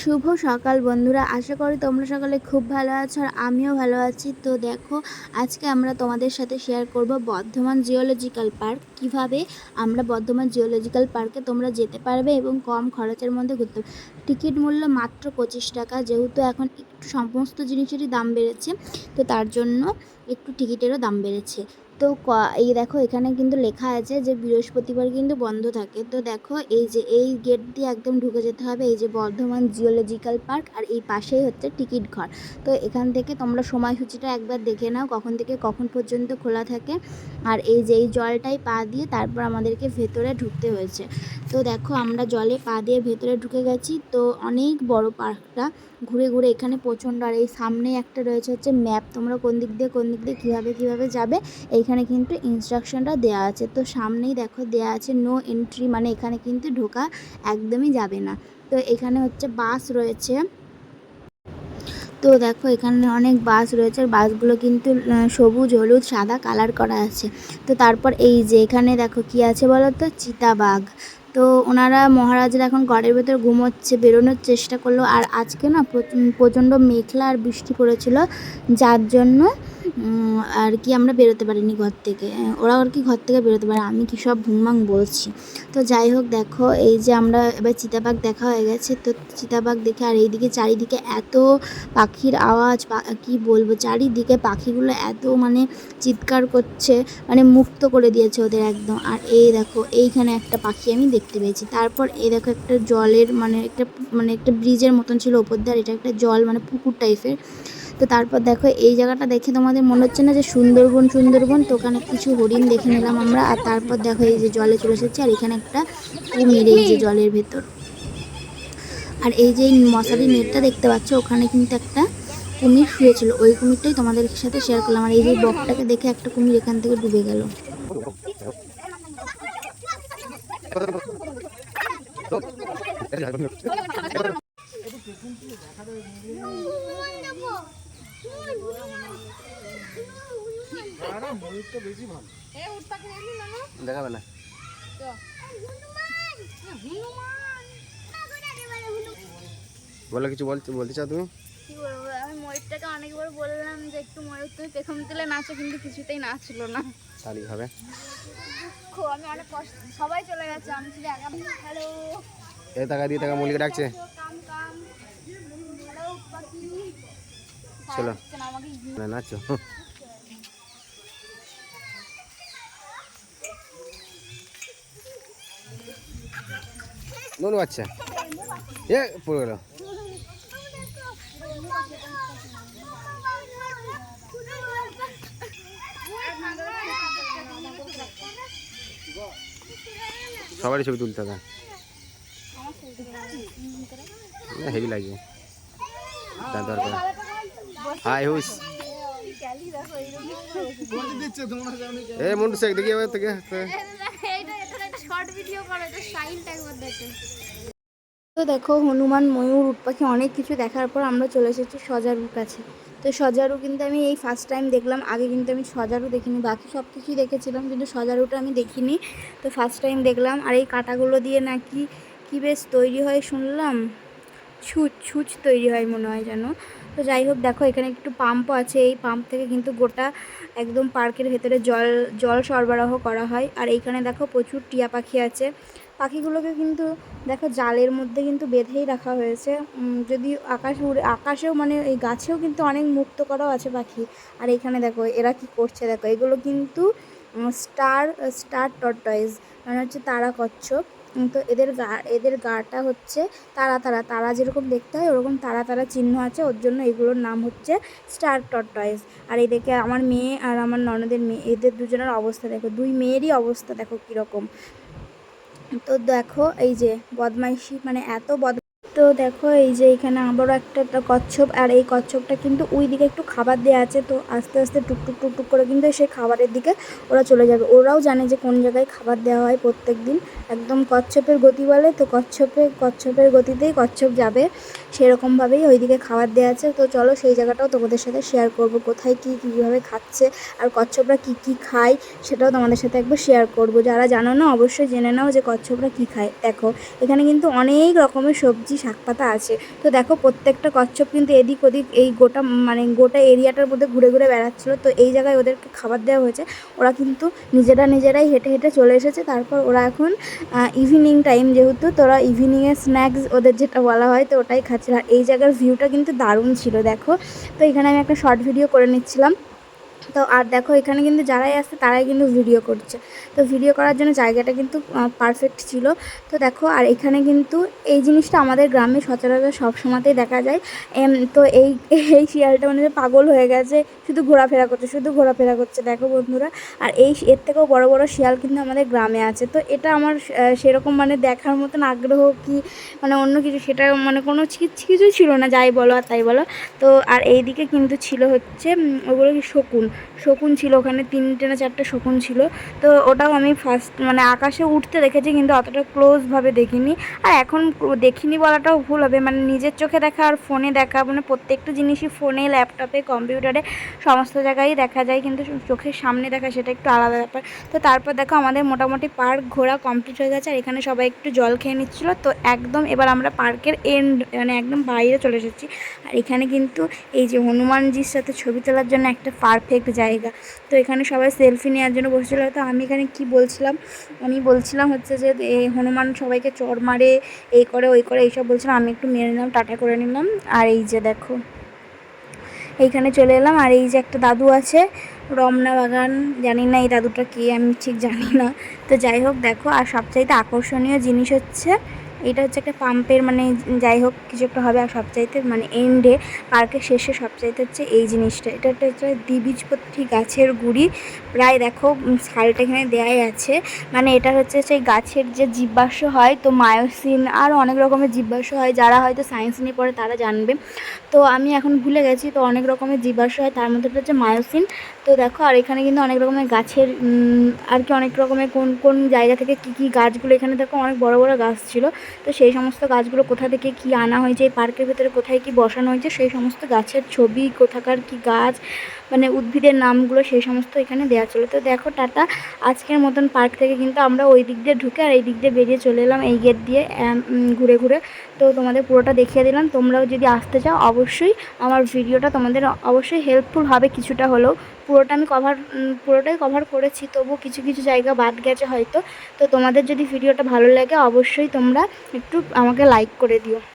শুভ সকাল বন্ধুরা, আশা করি তোমরা সকালে খুব ভালো আছো আর আমিও ভালো আছি। তো দেখো, আজকে আমরা তোমাদের সাথে শেয়ার করব বর্ধমান জিওলজিক্যাল পার্ক কীভাবে আমরা বর্ধমান জিওলজিক্যাল পার্কে তোমরা যেতে পারবে এবং কম খরচের মধ্যে ঘুরতে। টিকিট মূল্য মাত্র পঁচিশ টাকা, যেহেতু এখন একটু সমস্ত জিনিসেরই দাম বেড়েছে, তো তার জন্য একটু টিকিটেরও দাম বেড়েছে। তো এই দেখো এখানে কিন্তু লেখা আছে যে বৃহস্পতিবার কিন্তু বন্ধ থাকে। তো দেখো এই যে, এই গেট দিয়ে একদম ঢুকে যেতে হবে। এই যে বর্ধমান জিওলজিক্যাল পার্ক আর এই পাশেই হচ্ছে টিকিট ঘর। তো এখান থেকে তোমরা সময়সূচিটা একবার দেখে নাও, কখন থেকে কখন পর্যন্ত খোলা থাকে। আর এই যে, এই জলটাই পা দিয়ে তারপর আমাদেরকে ভেতরে ঢুকতে হয়েছে। তো দেখো আমরা জলে পা দিয়ে ভেতরে ঢুকে গেছি। তো অনেক বড় পার্কটা ঘুরে ঘুরে এখানে প্রচণ্ড। আর এই সামনে একটা রয়েছে হচ্ছে ম্যাপ তোমরা কোন দিক দিয়ে কোন দিক দিয়ে কীভাবে কীভাবে যাবে এইখানে কিন্তু ইনস্ট্রাকশনটা দেওয়া আছে। তো সামনেই দেখো দেওয়া আছে নো এন্ট্রি মানে এখানে কিন্তু ঢোকা একদমই যাবে না। তো এখানে হচ্ছে বাস রয়েছে। তো দেখো এখানে অনেক বাস রয়েছে। বাসগুলো কিন্তু সবুজ, হলুদ, সাদা কালার করা আছে। তো তারপর এই যে এখানে দেখো কি আছে বলো তো চিতাবাঘ। তো ওনারা মহারাজরা এখন ঘরের ভেতর ঘুমোচ্ছে, বেরোনোর চেষ্টা করল। আর আজকে না প্রচ- প্রচণ্ড মেঘলা আর বৃষ্টি পড়েছিল। যার জন্য আর কি আমরা বেরোতে পারিনি ঘর থেকে। ওরা আর কি ঘর থেকে বেরোতে পারে, আমি কি সব ভুংমাং বলছি। তো যাই হোক, দেখো, এই যে আমরা এবার চিতাবাঘ দেখা হয়ে গেছে, তো চিতাবাঘ দেখে আর এইদিকে চারিদিকে এত পাখির আওয়াজ কি বলব, চারিদিকে পাখিগুলো এত মানে চিৎকার করছে মানে মুক্ত করে দিয়েছে ওদের একদম। আর এই দেখো, এইখানে একটা পাখি আমি দেখতে পেয়েছি। তারপর এই দেখো, একটা জলের মানে একটা মানে একটা ব্রিজের মতন ছিল ওপর দিয়ে, আর এটা একটা জল মানে পুকুর টাইপের তো তারপর দেখো, এই জায়গাটা দেখে তোমাদের মনে হচ্ছে না যে সুন্দরবন সুন্দরবন? তো ওখানে কিছু হরিণ দেখে নিলাম আমরা। আর তারপর দেখো, এই যে জলে চলে এসেছে, আর এখানে একটা কুমির এই যে জলের ভেতর। আর এই যে মশারি নেটটা দেখতে পাচ্ছ, ওখানে কিন্তু একটা কুমির শুয়েছিল। ওই কুমিরটাই তোমাদের সাথে শেয়ার করলাম। আর এই যে বকটাকে দেখে একটা কুমির এখান থেকে ডুবে গেল। দেখাবে না? বলো কিছু বলতে বলতে চাও তুমি? কি বলব আমি ময়ূরটাকে অনেকবার বললাম যে একটু ময়ূর তুমি পেখম তুলে নাচো কিন্তু কিছুতেই না। হবে? খুব আমি অনেক কষ্ট সবাই চলে গেছে আমি শুধু একা হ্যালো এই টাকা দিয়ে টাকা মল্লিকে ডাকছে। কাম কাম হ্যালো পাখি। চলো। আমাকে নাচো। নুনু বাচ্চা এ পড়ে গেল। সবারই ছবি তুলতে হবে। হেভি লাগবে। তার দরকার। হাই হুস এ মন্টু শেখ দেখি এবার থেকে। এটা একটা ভিডিও একবার দেখো তো দেখো, হনুমান, ময়ূর উট পাখি অনেক কিছু দেখার পর আমরা চলে এসেছি সজারুর কাছে। তো সজারু কিন্তু আমি এই ফার্স্ট টাইম দেখলাম, আগে কিন্তু আমি সজারু দেখিনি, বাকি সব কিছুই দেখেছিলাম, কিন্তু সজারুটা আমি দেখিনি। তো ফার্স্ট টাইম দেখলাম, আর এই কাঁটাগুলো দিয়ে নাকি কি বেশ তৈরি হয় শুনলাম? ছুঁচ ছুঁচ তৈরি হয় মনে হয় যেন। তো যাই হোক, দেখো এখানে একটু পাম্পও আছে। এই পাম্প থেকে কিন্তু গোটা একদম পার্কের ভেতরে জল জল সরবরাহ করা হয়। আর এইখানে দেখো প্রচুর টিয়া পাখি আছে। পাখিগুলোকে কিন্তু দেখো জালের মধ্যে কিন্তু বেঁধেই রাখা হয়েছে। যদি আকাশে উড়ে, আকাশেও মানে এই গাছেও কিন্তু অনেক মুক্ত করাও আছে পাখি। আর এখানে দেখো এরা কি করছে দেখো, এগুলো কিন্তু স্টার স্টার টর্টয়েস মানে হচ্ছে তারা কচ্ছপ তো এদের গা, এদের গাটা হচ্ছে তারা তারা তারা যেরকম দেখতে হয় ওরকম তারা তারা চিহ্ন আছে, ওর জন্য এগুলোর নাম হচ্ছে স্টার টর্টয়েস আর এদেরকে আমার মেয়ে আর আমার ননদের মেয়ে, এদের দুজনের অবস্থা দেখো, দুই মেয়েরই অবস্থা দেখো কীরকম। তো দেখো এই যে বদমাইশি মানে এত বদ তো দেখো, এই যে এখানে আবারও একটা একটা কচ্ছপ, আর এই কচ্ছপটা কিন্তু ওই দিকে একটু খাবার দেওয়া আছে, তো আস্তে আস্তে টুকটুক টুকটুক করে কিন্তু সেই খাবারের দিকে ওরা চলে যাবে। ওরাও জানে যে কোন জায়গায় খাবার দেওয়া হয় প্রত্যেক দিন একদম কচ্ছপের গতি বলে, তো কচ্ছপে, কচ্ছপের গতিতেই কচ্ছপ যাবে। সেরকমভাবেই ওইদিকে খাবার দেওয়া আছে। তো চলো সেই জায়গাটাও তোমাদের সাথে শেয়ার করব। কোথায় কী কীভাবে খাচ্ছে আর কচ্ছপরা কী কী খায় সেটাও তোমাদের সাথে একবার শেয়ার করব। যারা জানো না, অবশ্যই জেনে নাও যে কচ্ছপরা কী খায়। দেখো, এখানে কিন্তু অনেক রকমের সবজি, শাকপাতা আছে। তো দেখো, প্রত্যেকটা কচ্ছপ কিন্তু এদিক ওদিক এই গোটা মানে গোটা এরিয়াটার মধ্যে ঘুরে ঘুরে বেড়াচ্ছিলো। তো এই জায়গায় ওদেরকে খাবার দেওয়া হয়েছে। ওরা কিন্তু নিজেরা নিজেরাই হেঁটে হেঁটে চলে এসেছে। তারপর ওরা এখন ইভিনিং টাইম যেহেতু তোরা ইভিনিংয়ে স্ন্যাক্স ওদের যেটা বলা হয়, তো ওটাই খাচ্ছিল আর এই জায়গার ভিউটা কিন্তু দারুণ ছিল, দেখো। তো এখানে আমি একটা শর্ট ভিডিও করে নিচ্ছিলাম। তো আর দেখো, এখানে কিন্তু যারাই আসছে তারাই কিন্তু ভিডিও করছে। তো ভিডিও করার জন্য জায়গাটা কিন্তু পারফেক্ট ছিল। তো দেখো, আর এখানে কিন্তু এই জিনিসটা আমাদের গ্রামে সচরাচর সব সময়তেই দেখা যায়। তো এই এই শিয়ালটা মানে পাগল হয়ে গেছে, শুধু ঘোরাফেরা করছে, শুধু ঘোরাফেরা করছে। দেখো বন্ধুরা, আর এই এর থেকেও বড় বড় শিয়াল কিন্তু আমাদের গ্রামে আছে। তো এটা আমার সেরকম মানে দেখার মতন আগ্রহ কি মানে অন্য কিছু, সেটা মানে কোনো কিছু ছিল না, যাই বলো আর তাই বলো। তো আর এইদিকে কিন্তু ছিল হচ্ছে ওগুলো কি শকুন। শকুন শকুন ছিল ওখানে, তিনটে না চারটে শকুন ছিল। তো ওটাও আমি ফার্স্ট মানে আকাশে উঠতে দেখেছি কিন্তু অতটা ক্লোজভাবে দেখিনি। আর এখন দেখিনি বলাটাও ভুল হবে মানে নিজের চোখে দেখা আর ফোনে দেখা মানে প্রত্যেকটা জিনিসই ফোনে ল্যাপটপে কম্পিউটারে সমস্ত জায়গায় দেখা যায়, কিন্তু চোখের সামনে দেখা সেটা একটু আলাদা ব্যাপার। তো তারপর দেখো আমাদের মোটামুটি পার্ক ঘোরা কমপ্লিট হয়ে গেছে, আর এখানে সবাই একটু জল খেয়ে নিচ্ছিল। তো একদম এবার আমরা পার্কের এন্ড মানে একদম বাইরে চলে এসেছি। আর এখানে কিন্তু এই যে হনুমানজির সাথে ছবি তোলার জন্য একটা পারফেক্ট জায়গা। তো এখানে সবাই সেলফি নেওয়ার জন্য বসেছিল। তো আমি এখানে কি বলছিলাম? আমি বলছিলাম হচ্ছে যে এই হনুমান সবাইকে চর মারে এই করে, ওই করে, এইসব বলছিলাম। আমি একটু মেরে নিলাম, টাটা করে নিলাম। আর এই যে দেখো, এইখানে চলে এলাম। আর এই যে একটা দাদু আছে, রমনা বাগান। জানি না এই দাদুটা কে, আমি ঠিক জানি না। তো যাই হোক, দেখো, আর সবচাইতে আকর্ষণীয় জিনিস হচ্ছে এটা হচ্ছে একটা পাম্পের মানে যাই হোক, কিছু একটা হবে আর সবচাইতে মানে এন্ডে পার্কের শেষে সবচাইতে হচ্ছে এই জিনিসটা। এটা একটা হচ্ছে দ্বিবীজপত্রী গাছের গুড়ি। প্রায় দেখো শালটা এখানে দেয়াই আছে। মানে এটা হচ্ছে সেই গাছের যে জীবাশ্ম হয়, তো মায়োসিন আর অনেক রকমের জীবাশ্ম হয়। যারা হয়তো সায়েন্স নিয়ে পড়ে, তারা জানবে। তো আমি এখন ভুলে গেছি, তো অনেক রকমের জীবাশ্ম হয়, তার মধ্যে হচ্ছে মায়োসিন। তো দেখো, আর এখানে কিন্তু অনেক রকমের গাছের আর কি অনেক রকমের কোন কোন জায়গা থেকে কি কি গাছগুলো এখানে দেখো, অনেক বড় বড় গাছ ছিল। তো সেই সমস্ত গাছগুলো কোথা থেকে কি আনা হয়েছে, এই পার্কের ভেতরে কোথায় কি বসানো হয়েছে, সেই সমস্ত গাছের ছবি, কোথাকার কি গাছ মানে উদ্ভিদের নামগুলো সেই সমস্ত এখানে দেওয়া ছিল। তো দেখো টাটা, আজকের মতন পার্ক থেকে কিন্তু আমরা ওই দিক দিয়ে ঢুকে আর এই দিক দিয়ে বেরিয়ে চলে এলাম এই গেট দিয়ে ঘুরে ঘুরে। তো তোমাদের পুরোটা দেখিয়ে দিলাম, তোমরাও যদি আসতে চাও অবশ্যই আমার ভিডিওটা তোমাদের অবশ্যই হেল্পফুল হবে কিছুটা হলেও। পুরোটা আমি কভার পুরোটাই কভার করেছি, তবু কিছু কিছু জায়গা বাদ গেছে হয়তো। তো তোমাদের যদি ভিডিওটা ভালো লাগে অবশ্যই তোমরা একটু আমাকে লাইক করে দিও।